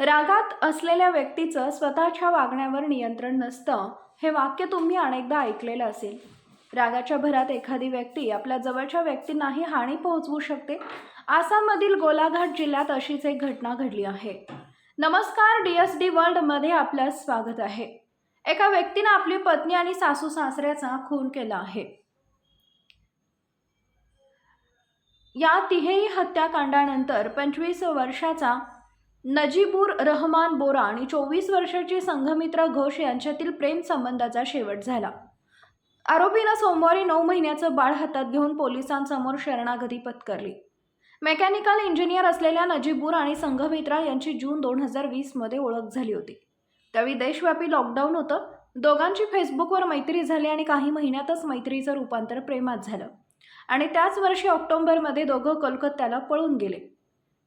रागात असलेल्या व्यक्तीचं स्वतःच्या वागण्यावर नियंत्रण नसतं हे वाक्य तुम्ही अनेकदा ऐकलेलं असेल. रागाच्या भरात एखादी व्यक्ती आपल्या जवळच्या व्यक्तींनाही हानी पोहोचवू शकते. आसाममधील गोलाघाट जिल्ह्यात अशीच एक घटना घडली आहे. नमस्कार डी एस डी वर्ल्डमध्ये आपलं स्वागत आहे. एका व्यक्तीनं आपली पत्नी आणि सासू सासऱ्याचा खून केला आहे. या तिहेरी हत्याकांडानंतर पंचवीस वर्षाचा नजीबूर रहमान बोरा आणि चोवीस वर्षाची संघमित्रा घोष यांच्यातील प्रेम संबंधाचा शेवट झाला. आरोपीनं सोमवारी नऊ महिन्याचं बाळ हातात घेऊन पोलिसांसमोर शरणागती पत्करली. मेकॅनिकल इंजिनियर असलेल्या नजीबूर आणि संघमित्रा यांची जून दोन हजार वीसमध्ये ओळख झाली होती. त्यावेळी देशव्यापी लॉकडाऊन होतं. दोघांची फेसबुकवर मैत्री झाली आणि काही महिन्यातच मैत्रीचं रूपांतर प्रेमात झालं. आणि त्याच वर्षी ऑक्टोबरमध्ये दोघं कोलकात्याला पळून गेले.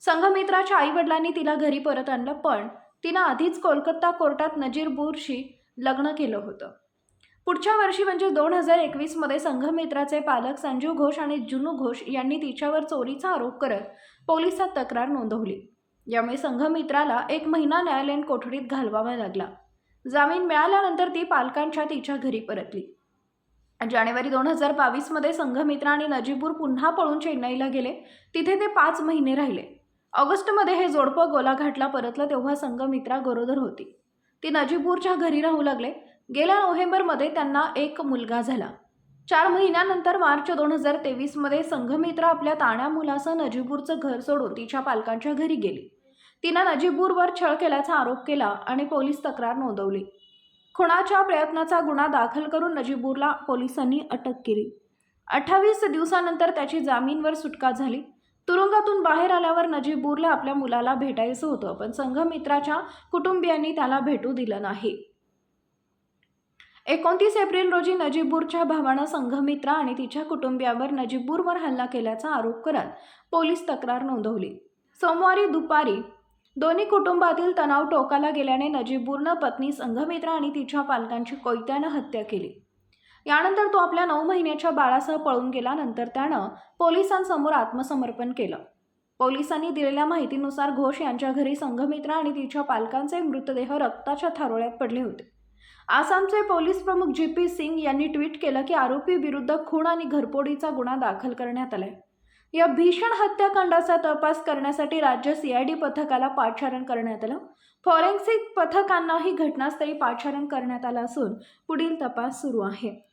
संघमित्राच्या आईवडिलांनी तिला घरी परत आणलं पण तिनं आधीच कोलकाता कोर्टात नजीर बुरशी लग्न केलं होतं. पुढच्या वर्षी म्हणजे दोन हजार एकवीसमध्ये संघमित्राचे पालक संजीव घोष आणि जुनू घोष यांनी तिच्यावर चोरीचा आरोप करत पोलिसात तक्रार नोंदवली. यामुळे संघमित्राला एक महिना न्यायालयीन कोठडीत घालवावा लागला. जामीन मिळाल्यानंतर ती पालकांच्या तिच्या घरी परतली. जानेवारी दोन हजार बावीसमध्ये संघमित्रा आणि नजीबूर पुन्हा पळून चेन्नईला गेले. तिथे ते पाच महिने राहिले. ऑगस्टमध्ये हे जोडपं गोलाघाटला परतलं तेव्हा संघमित्रा गरोदर होती. ती नजीबूरच्या घरी राहू लागले. गेल्या नोव्हेंबरमध्ये त्यांना एक मुलगा झाला. चार महिन्यानंतर मार्च दोन हजार तेवीसमध्ये संघमित्रा आपल्या ताण्या मुलासह नजीबूरचं घर सोडून तिच्या पालकांच्या घरी गेली. तिनं नजीबूरवर छळ केल्याचा आरोप केला आणि पोलीस तक्रार नोंदवली. खुणाच्या प्रयत्नाचा गुन्हा दाखल करून नजीबूरला पोलिसांनी अटक केली. अठ्ठावीस दिवसानंतर त्याची जामीनवर सुटका झाली. तुरुंगातून बाहेर आल्यावर नजीबूरला आपल्या मुलाला भेटायचं होतं पण संघमित्राच्या कुटुंबियांनी त्याला भेटू दिलं नाही. एकोणतीस एप्रिल रोजी नजीबूरच्या भावानं संघमित्रा आणि तिच्या कुटुंबियावर नजीबूरवर हल्ला केल्याचा आरोप करत पोलीस तक्रार नोंदवली. सोमवारी दुपारी दोन्ही कुटुंबातील तणाव टोकाला गेल्याने नजीबूरनं पत्नी संघमित्रा आणि तिच्या पालकांची कोयत्यानं हत्या केली. यानंतर तो आपल्या नऊ महिन्याच्या बाळासह पळून गेला नंतर त्यानं पोलिसांसमोर आत्मसमर्पण केलं. पोलिसांनी दिलेल्या माहितीनुसार घोष यांच्या घरी संघमित्रा आणि तिच्या पालकांचे मृतदेह रक्ताच्या थारोळ्यात पडले होते. आसामचे पोलीस प्रमुख जी पी सिंग यांनी ट्विट केलं की आरोपी विरुद्ध खून आणि घरपोडीचा गुन्हा दाखल करण्यात आलाय. या भीषण हत्याकांडाचा तपास करण्यासाठी राज्य सीआयडी पथकाला पाचारण करण्यात आलं. फॉरेन्सिक पथकांनाही घटनास्थळी पाचारण करण्यात आलं असून पुढील तपास सुरू आहे.